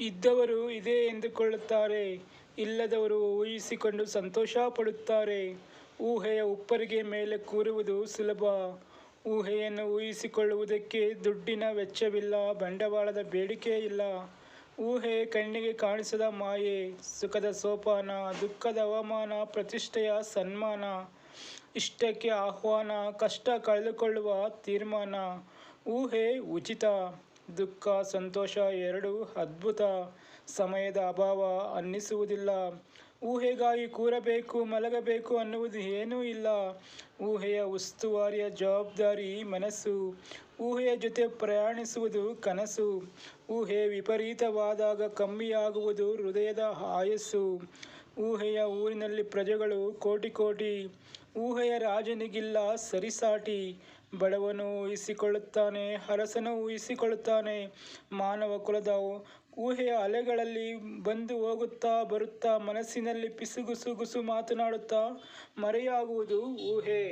ಇದ್ದವರು ಇದೆ ಎಂದುಕೊಳ್ಳುತ್ತಾರೆ, ಇಲ್ಲದವರು ಊಹಿಸಿಕೊಂಡು ಸಂತೋಷ ಪಡುತ್ತಾರೆ ಊಹೆಯ ಉಪ್ಪರಿಗೆ ಮೇಲೆ ಕೂರುವುದು ಸುಲಭ. ಊಹೆಯನ್ನು ಊಹಿಸಿಕೊಳ್ಳುವುದಕ್ಕೆ ದುಡ್ಡಿನ ವೆಚ್ಚವಿಲ್ಲ, ಬಂಡವಾಳದ ಬೇಡಿಕೆ ಇಲ್ಲ. ಊಹೆ ಕಣ್ಣಿಗೆ ಕಾಣಿಸದ ಮಾಯೆ, ಸುಖದ ಸೋಪಾನ, ದುಃಖದ ಅವಮಾನ, ಪ್ರತಿಷ್ಠೆಯ ಸನ್ಮಾನ, ಇಷ್ಟಕ್ಕೆ ಆಹ್ವಾನ, ಕಷ್ಟ ಕಳೆದುಕೊಳ್ಳುವ ತೀರ್ಮಾನ. ಊಹೆ ಉಚಿತ. ದುಃಖ, ಸಂತೋಷ ಎರಡೂ ಅದ್ಭುತ ಸಮಯದ ಅಭಾವ ಅನ್ನಿಸುವುದಿಲ್ಲ. ಊಹೆಗಾಗಿ ಕೂರಬೇಕು, ಮಲಗಬೇಕು ಅನ್ನುವುದು ಏನೂ ಇಲ್ಲ. ಊಹೆಯ ಉಸ್ತುವಾರಿಯ ಜವಾಬ್ದಾರಿ ಮನಸ್ಸು. ಊಹೆಯ ಜೊತೆ ಪ್ರಯಾಣಿಸುವುದು ಕನಸು. ಊಹೆ ವಿಪರೀತವಾದಾಗ ಕಮ್ಮಿಯಾಗುವುದು ಹೃದಯದ ಆಯಸ್ಸು. ಊಹೆಯ ಊರಿನಲ್ಲಿ ಪ್ರಜೆಗಳು ಕೋಟಿ ಕೋಟಿ. ಊಹೆಯ ರಾಜನಿಗಿಲ್ಲ ಸರಿಸಾಟಿ. ಬಡವನು ಊಹಿಸಿಕೊಳ್ಳುತ್ತಾನೆ ಅರಸನು ಊಹಿಸಿಕೊಳ್ಳುತ್ತಾನೆ ಮಾನವ ಕುಲದ ಊಹೆಯ ಅಲೆಗಳಲ್ಲಿ ಬಂದು ಹೋಗುತ್ತಾ ಬರುತ್ತಾ ಮನಸ್ಸಿನಲ್ಲಿ ಪಿಸುಗುಸುಗುಸು ಮಾತನಾಡುತ್ತಾ ಮರೆಯಾಗುವುದು ಊಹೆ.